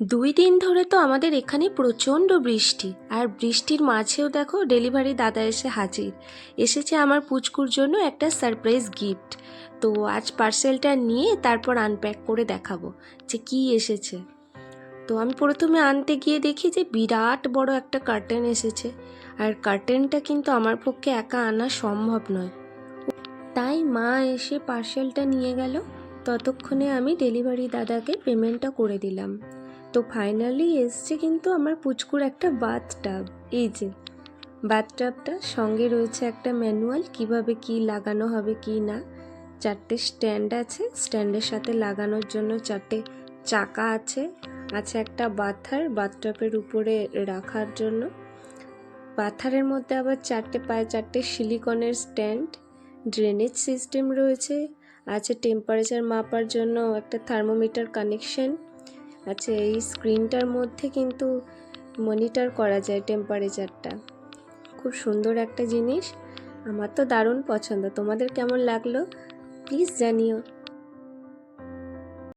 দুই দিন ধরে তো আমাদের এখানে প্রচণ্ড বৃষ্টি। আর বৃষ্টির মাঝেও দেখো ডেলিভারি দাদা এসে হাজির। এসেছে আমার পুচকুর জন্য একটা সারপ্রাইজ গিফট তো আজ পার্সেলটা নিয়ে তারপর আনপ্যাক করে দেখাবো যে কি এসেছে। তো আমি প্রথমে আনতে গিয়ে দেখি যে বিরাট বড় একটা কার্টেন এসেছে। আর কার্টেনটা কিন্তু আমার পক্ষে একা আনা সম্ভব নয়। তাই মা এসে পার্সেলটা নিয়ে গেল। ততক্ষণে আমি ডেলিভারি দাদাকে পেমেন্টটা করে দিলাম। তো ফাইনালি এসছে কিন্তু আমার পুচকুর একটা বাথ টাব এই যে বাথ টাবটা সঙ্গে রয়েছে একটা ম্যানুয়াল কীভাবে কি লাগানো হবে কি না। চারটে স্ট্যান্ড আছে স্ট্যান্ডের সাথে লাগানোর জন্য চারটে চাকা আছে। আছে একটা বাথার বাথটাপের উপরে রাখার জন্য। বাথারের মধ্যে আবার চারটে পায়ে চারটে সিলিকনের স্ট্যান্ড ড্রেনেজ সিস্টেম রয়েছে। আছে টেম্পারেচার মাপার জন্য একটা থার্মোমিটার কানেকশন আচ্ছা এই স্ক্রিনটার মধ্যে কিন্তু মনিটর করা যায় টেম্পারেচারটা। খুব সুন্দর একটা জিনিস। আমার তো দারুণ পছন্দ। তোমাদের কেমন লাগল? প্লিজ জানিও।